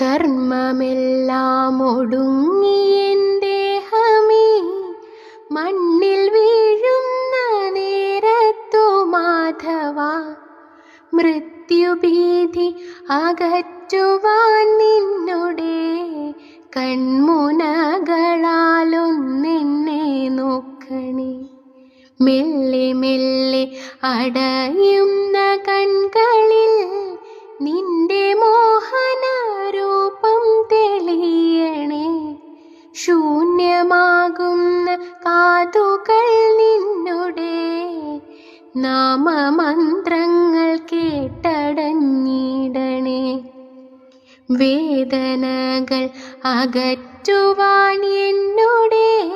കർമ്മമെല്ലാം ഒടുങ്ങിയൻ ദേഹമേ മണ്ണിൽ വീഴുന്ന നേരത്തു മാധവ മൃത്യുഭീതി അകറ്റുവാൻ നിന്നുടെ കൺമുനകളാലൊന്നെന്നെ നോക്കണേ. മെല്ലെ മെല്ലെ അടയുന്ന കൺകളിൽ ശൂന്യമാകുന്ന കാതുകൾ നിന്നുടെ നാമമന്ത്രങ്ങൾ കേട്ടടഞ്ഞിടണേ. വേദനകൾ അകറ്റുവാൻ എന്നുടെ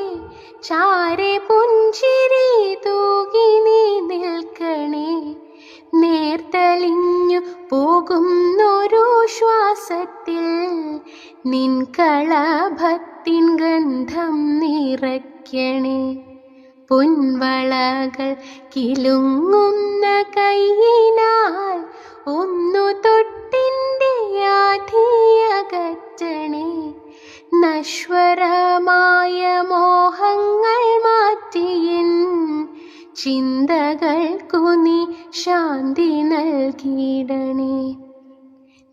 ചാരെ പുഞ്ചിരി തൂകി നീ നിൽക്കണേ. നേർത്തലിഞ്ഞു പോകുന്നൊരു ശ്വാസത്തിൽ നിൻ കളഭത്തിൻ ഗന്ധം നിറയ്ക്കണേ. പൊൻവളകൾ കിലുങ്ങുന്ന കൈയിനാൽ ഒന്നു തൊട്ടിന്റെ ആധിയകറ്റണേ. നശ്വരമായ മോഹങ്ങൾ മാറ്റിയൻ ചിന്തകൾക്കു നീ ശാന്തി നൽകിയിടണേ.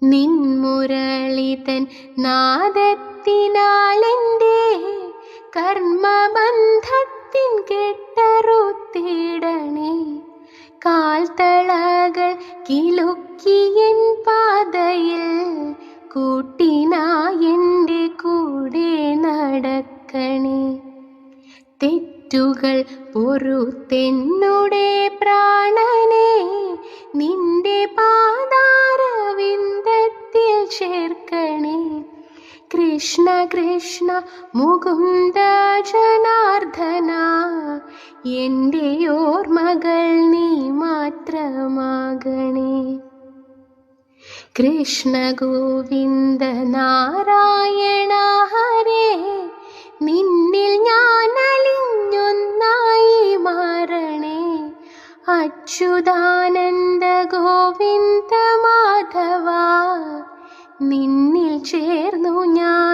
നിൻമുരളിതൻ നാദത്തിനാലെന്റെ കർമ്മബന്ധത്തിൻ കെട്ടറുത്തിടണേ. കാൽത്തളകൾ കിലുക്കിയൻ പാതയിൽ കൂട്ടിനായെന്റെ കൂടെ നടക്കണേ. തെറ്റുകൾ പൊറുത്തെന്നുടെ പ്രാണനെ നിന്റെ ചേർക്കണേ. കൃഷ്ണ കൃഷ്ണ മുകുന്ദ ജനാർദ്ദന എന്റെ ഓർമ്മകൾ നീ മാത്രമാകണേ. കൃഷ്ണ ഗോവിന്ദ നാരായണ ഹരേ. നിന്നിൽ ഞാൻ അലിഞ്ഞൊന്നായി മാറണേ. അച്യുതാനന്ദ ഗോവിന്ദ മാധവ. നിന്നിൽ ചേർന്നു ഞാൻ.